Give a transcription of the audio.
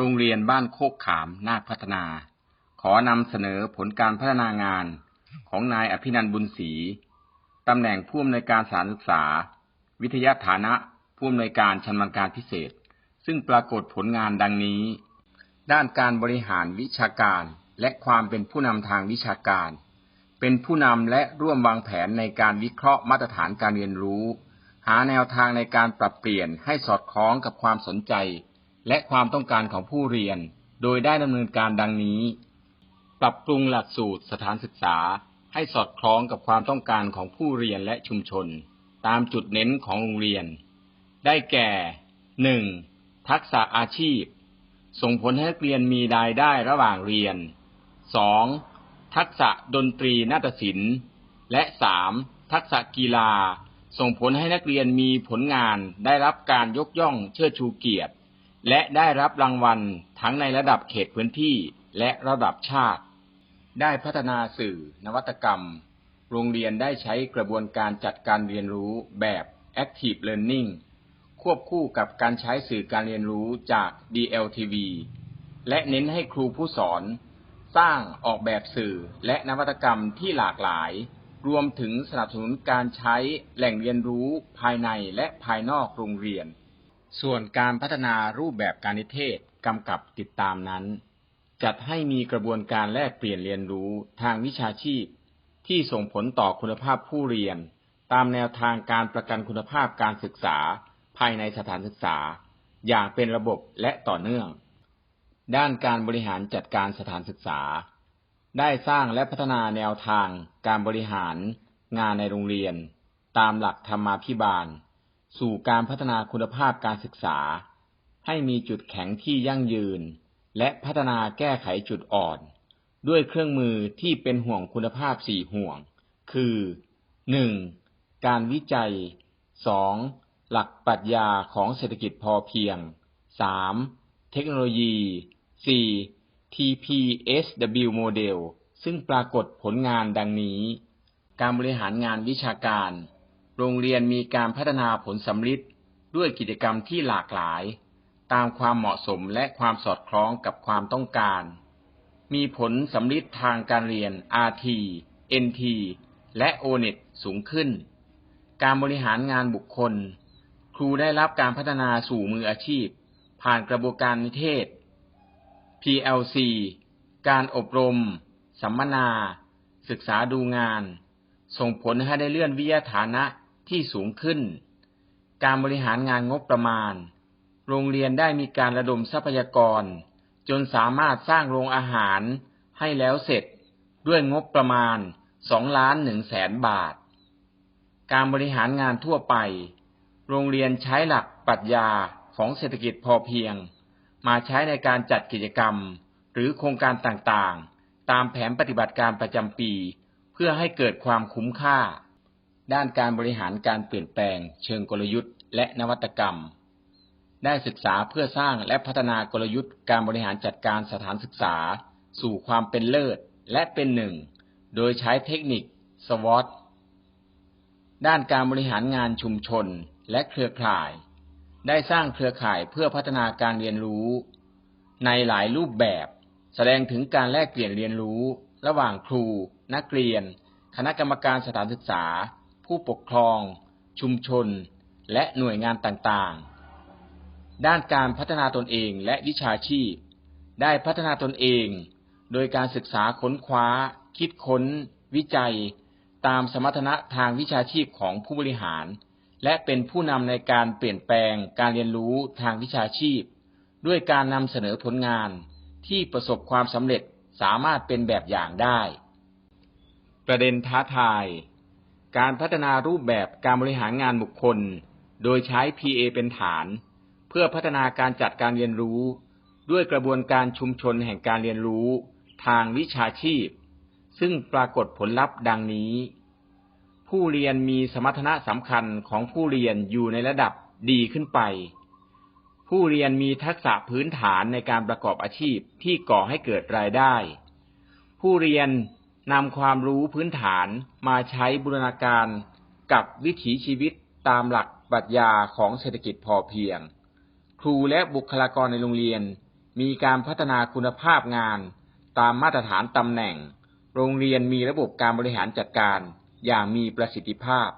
โรงเรียนบ้านโคกขามนาคพัฒนา ขอนำเสนอผลการพัฒนางานของนายอภินันบุญศรีตำแหน่งผู้อำนวยการสานศึกษา วิทยาฐานะผู้อำนวยการชำนาญการพิเศษ ซึ่งปรากฏผลงานดังนี้ ด้านการบริหารวิชาการและความเป็นผู้นำทางวิชาการ เป็นผู้นำและร่วมวางแผนในการวิเคราะห์มาตรฐานการเรียนรู้ หาแนวทางในการปรับเปลี่ยนให้สอดคล้องกับความสนใจ และความต้องการของผู้เรียน โดยได้ดำเนินการดังนี้ ปรับปรุงหลักสูตรสถานศึกษาให้สอดคล้องกับความต้องการของผู้เรียนและชุมชน ตามจุดเน้นของโรงเรียน ได้แก่ 1. ทักษะอาชีพ ส่งผลให้นักเรียนมีรายได้ระหว่างเรียน 2. ทักษะดนตรีนาฏศิลป์ และ 3. ทักษะกีฬา ส่งผลให้นักเรียนมีผลงานได้รับการยกย่องเชิดชูเกียรติ และได้รับรางวัลทั้งในระดับเขตพื้นที่และระดับชาติ ได้พัฒนาสื่อ นวัตกรรม โรงเรียนได้ใช้กระบวนการจัดการเรียนรู้แบบ Active Learning ควบคู่กับการใช้สื่อการเรียนรู้จาก DLTV และเน้นให้ครูผู้สอน สร้างออกแบบสื่อและนวัตกรรมที่หลากหลาย รวมถึงสนับสนุนการใช้แหล่งเรียนรู้ภายในและภายนอกโรงเรียน ส่วนการพัฒนารูปแบบการนิเทศกำกับติดตามนั้น จัดให้มีกระบวนการแลกเปลี่ยนเรียนรู้ทางวิชาชีพ ที่ส่งผลต่อคุณภาพผู้เรียน ตามแนวทางการประกันคุณภาพการศึกษา ภายในสถานศึกษา อย่างเป็นระบบและต่อเนื่อง ด้านการบริหารจัดการสถานศึกษา ได้สร้างและพัฒนาแนวทางการบริหารงานในโรงเรียน ตามหลักธรรมาภิบาล สู่การพัฒนาคุณภาพการศึกษา ให้มีจุดแข็งที่ยั่งยืน และพัฒนาแก้ไขจุดอ่อน ด้วยเครื่องมือที่เป็นห่วงคุณภาพสี่ห่วง คือ 1. การวิจัย 2. หลักปรัชญาของเศรษฐกิจพอเพียง 3. เทคโนโลยี 4. TPSW โมเดลซึ่งปรากฏผลงานดังนี้ การบริหารงานวิชาการ โรงเรียนมีการพัฒนาผลสำลิดด้วยกิจกรรมที่หลากหลาย ตามความเหมาะสมและความสอดคล้องกับความต้องการ มีผลสำลิดทางการเรียน RT NT และ ONET สูงขึ้น การบริหารงานบุคคล ครูได้รับการพัฒนาสู่มืออาชีพ ผ่านกระบวนการนิเทศ PLC การอบรม สัมมนา ศึกษาดูงาน ส่งผลให้ได้เลื่อนวิทยาฐานะ ที่สูงขึ้น การบริหารงานงบประมาณ โรงเรียนได้มีการระดมทรัพยากร จนสามารถสร้างโรงอาหารให้แล้วเสร็จด้วยงบประมาณ2ล้าน1แสนบาท การบริหารงานทั่วไป โรงเรียนใช้หลักปรัชญาของเศรษฐกิจพอเพียง มาใช้ในการจัดกิจกรรม หรือโครงการต่างๆ ตามแผนปฏิบัติการประจำปี เพื่อให้เกิดความคุ้มค่า ด้านการบริหารการเปลี่ยนแปลง เชิงกลยุทธ์ และนวัตกรรม ได้ศึกษาเพื่อสร้างและพัฒนากลยุทธ์ การบริหารจัดการสถานศึกษา สู่ความเป็นเลิศและเป็นหนึ่ง โดยใช้เทคนิค SWOT ด้านการบริหารงานชุมชนและเครือข่าย ได้สร้างเครือข่ายเพื่อพัฒนาการเรียนรู้ ในหลายรูปแบบ แสดงถึงการแลกเปลี่ยนเรียนรู้ ระหว่างครู นักเรียน คณะกรรมการสถานศึกษา ผู้ปกครอง ชุมชน และหน่วยงานต่างๆ ด้านการพัฒนาตนเองและวิชาชีพ ได้พัฒนาตนเอง โดยการศึกษาค้นคว้า คิดค้น วิจัย ตามสมรรถนะทางวิชาชีพของผู้บริหาร และเป็นผู้นำในการเปลี่ยนแปลงการเรียนรู้ทางวิชาชีพ ด้วยการนำเสนอผลงานที่ประสบความสำเร็จสามารถเป็นแบบอย่างได้ ประเด็นท้าทาย การพัฒนารูปแบบการบริหารงานบุคคล โดยใช้ PA เป็นฐาน เพื่อพัฒนาการจัดการเรียนรู้ ด้วยกระบวนการชุมชนแห่งการเรียนรู้ ทางวิชาชีพ ซึ่งปรากฏผลลัพธ์ดังนี้ ผู้เรียนมีสมรรถนะสำคัญของผู้เรียนอยู่ในระดับดีขึ้นไป ผู้เรียนมีทักษะพื้นฐานในการประกอบอาชีพที่ก่อให้เกิดรายได้ ผู้เรียน นำความรู้พื้นฐานมาใช้บูรณาการกับวิถีชีวิตตามหลักปรัชญาของเศรษฐกิจพอเพียง ครูและบุคลากรในโรงเรียน มีการพัฒนาคุณภาพงาน ตามมาตรฐานตำแหน่ง โรงเรียนมีระบบการบริหารจัดการอย่างมีประสิทธิภาพ